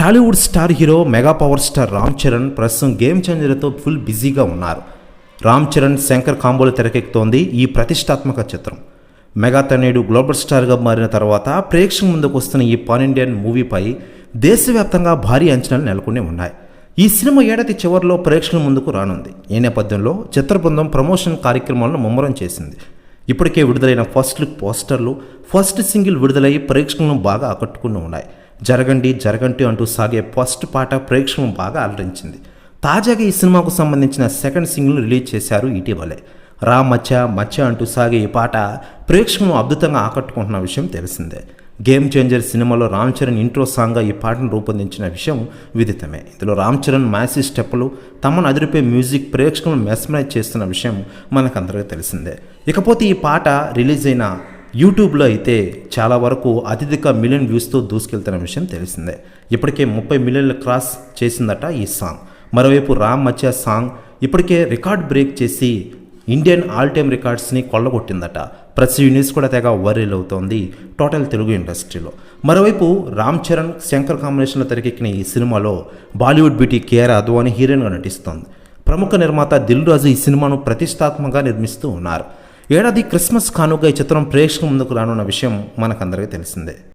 Tollywood star hero mega power star Ram Charan ప్రస్తుతం game చేంజర్తో full బిజీగా ఉన్నారు. రామ్ చరణ్ శంకర్ కాంబోలు తెరకెక్కుతోంది ఈ ప్రతిష్టాత్మక చిత్రం. మెగా తనేడు గ్లోబల్ స్టార్గా మారిన తర్వాత ప్రేక్షకుల ముందుకు వస్తున్న ఈ పాన్ ఇండియన్ మూవీపై దేశవ్యాప్తంగా భారీ అంచనాలు నెలకొని ఉన్నాయి. ఈ సినిమా ఏడాది చివరిలో ప్రేక్షకుల ముందుకు రానుంది. ఈ నేపథ్యంలో చిత్ర బృందం ప్రమోషన్ కార్యక్రమాలను ముమ్మరం చేసింది. ఇప్పటికే విడుదలైన ఫస్ట్ లుక్ పోస్టర్లు ఫస్ట్ సింగిల్ విడుదలై ప్రేక్షకులను బాగా ఆకట్టుకుని ఉన్నాయి. జరగండి జరగండి అంటూ సాగే ఫస్ట్ పాట ప్రేక్షకులను బాగా అలరించింది. తాజాగా ఈ సినిమాకు సంబంధించిన సెకండ్ సింగిల్ రిలీజ్ చేశారు ఇటీవలే. రా మచ్చ మచ్చ అంటూ సాగే ఈ పాట ప్రేక్షకులను అద్భుతంగా ఆకట్టుకుంటున్న విషయం తెలిసిందే. గేమ్ చేంజర్ సినిమాలో రామ్ చరణ్ ఇంట్రో సాంగ్గా ఈ పాటను రూపొందించిన విషయం విదితమే. ఇందులో రామ్ చరణ్ మ్యాసీ స్టెప్పులు తమను అదిరిపే మ్యూజిక్ ప్రేక్షకులను మెస్మరైజ్ చేస్తున్న విషయం మనకందరికీ తెలిసిందే. ఇకపోతే ఈ పాట రిలీజ్ అయిన యూట్యూబ్లో అయితే చాలా వరకు అత్యధిక మిలియన్ వ్యూస్తో దూసుకెళ్తున్న విషయం తెలిసిందే. ఇప్పటికే ముప్పై మిలియన్ల క్రాస్ చేసిందట ఈ సాంగ్. మరోవైపు రామ్ మచ్చా సాంగ్ ఇప్పటికే రికార్డ్ బ్రేక్ చేసి ఇండియన్ ఆల్ టైమ్ రికార్డ్స్ని కొల్లగొట్టిందట. ప్రతి న్యూస్ కూడా తెగ వైరల్ అవుతోంది టోటల్ తెలుగు ఇండస్ట్రీలో. మరోవైపు రామ్ చరణ్ శంకర్ కాంబినేషన్లో తెరకెక్కిన ఈ సినిమాలో బాలీవుడ్ బ్యూటీ కేఆర్ అద్వాని హీరోయిన్గా నటిస్తోంది. ప్రముఖ నిర్మాత దిల్ రాజు ఈ సినిమాను ప్రతిష్టాత్మకంగా నిర్మిస్తూ ఉన్నారు. ఏడాది క్రిస్మస్ కానుక ఈ చిత్రం ప్రేక్షకుల ముందుకు రానున్న విషయం మనకందరికీ తెలిసిందే.